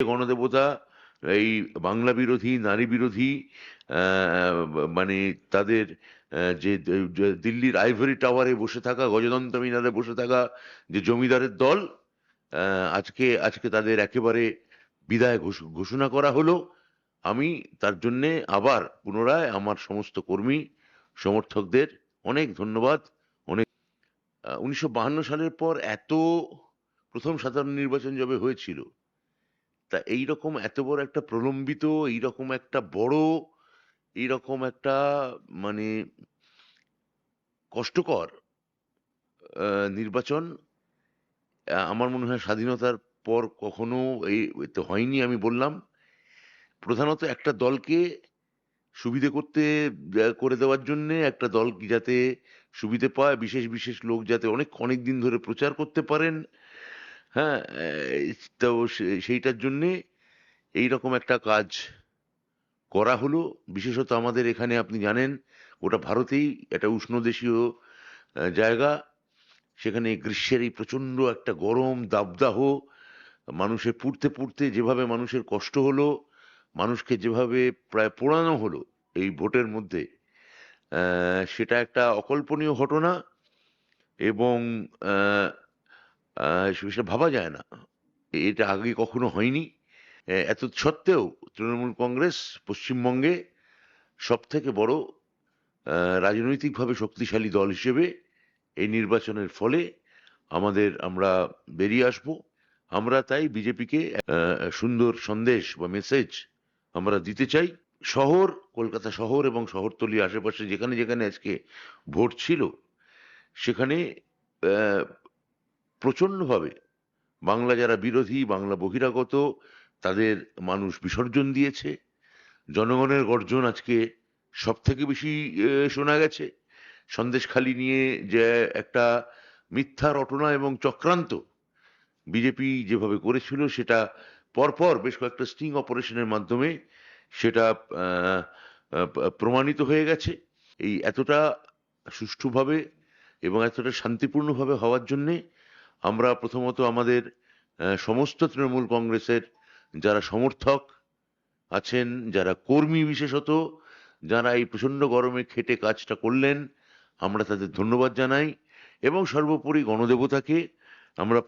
গণদেবতা, এই বাংলা বিরোধী, নারী বিরোধী মানে তাদের যে দিল্লির আইভরি টাওয়ারে বসে থাকা গজদন্ত মিনারে বসে থাকা যে জমিদারের দল আজকে আজকে তাদের একেবারে বিদায় ঘোষণা করা হলো। আমি তার জন্যে আবার পুনরায় আমার সমস্ত কর্মী, সমর্থকদের অনেক ধন্যবাদ। অনেক উনিশশো সালের পর এত প্রথম সাধারণ নির্বাচন যবে হয়েছিল তা এই রকম এত বড় একটা প্রলম্বিত এই রকম একটা বড় এই রকম একটা মানে কষ্টকর নির্বাচন আমার মনে হয় স্বাধীনতার পর কখনো এই তো হয়নি আমি বললাম। প্রধানত একটা দলকে সুবিধে করতে করে দেওয়ার জন্য একটা দল যাতে সুবিধে পায়, বিশেষ বিশেষ লোক যাতে অনেক অনেক দিন ধরে প্রচার করতে পারেন হ্যাঁ তো সেইটার জন্যে এইরকম একটা কাজ করা হলো। বিশেষত আমাদের এখানে আপনি জানেন, গোটা ভারতেই একটা উষ্ণদেশীয় জায়গা। সেখানে গ্রীষ্মের এই প্রচণ্ড একটা গরম, দাবদাহ, মানুষের পুড়তে পুড়তে যেভাবে মানুষের কষ্ট হলো, মানুষকে যেভাবে প্রায় পোড়ানো হলো এই ভোটের মধ্যে সেটা একটা অকল্পনীয় ঘটনা এবং সেটা ভাবা যায় না। এটা আগে কখনো হয়নি। এত সত্ত্বেও তৃণমূল কংগ্রেস পশ্চিমবঙ্গে সব থেকে বড় রাজনৈতিকভাবে শক্তিশালী দল হিসেবে এই নির্বাচনের ফলে আমাদের আমরা বেরিয়ে আসব। আমরা তাই বিজেপিকে সুন্দর সন্দেশ বা মেসেজ আমরা দিতে চাই। শহর, কলকাতা শহর এবং শহরতলি আশেপাশে যেখানে যেখানে আজকে ভোট ছিল, সেখানে প্রচণ্ডভাবে। বাংলা যারা বিরোধী, বাংলা বহিরাগত, তাদের মানুষ বিসর্জন দিয়েছে। জনগণের গর্জন আজকে সব থেকে বেশি শোনা গেছে। সন্দেশখালি নিয়ে যে একটা মিথ্যা রটনা এবং চক্রান্ত বিজেপি যেভাবে করেছিল, সেটা পরপর বেশ কয়েকটা স্টিং অপারেশনের মাধ্যমে সেটা প্রমাণিত হয়ে গেছে। এই এতটা সুষ্ঠুভাবে এবং এতটা শান্তিপূর্ণভাবে হওয়ার জন্যে আমরা প্রথমত আমাদের সমস্ত তৃণমূল কংগ্রেসের যারা সমর্থক আছেন, যারা কর্মী বিশেষত, যারা এই প্রচণ্ড গরমে খেটে কাজটা করলেন, আমরা তাদের ধন্যবাদ জানাই এবং সর্বোপরি গণদেবতাকে আমরা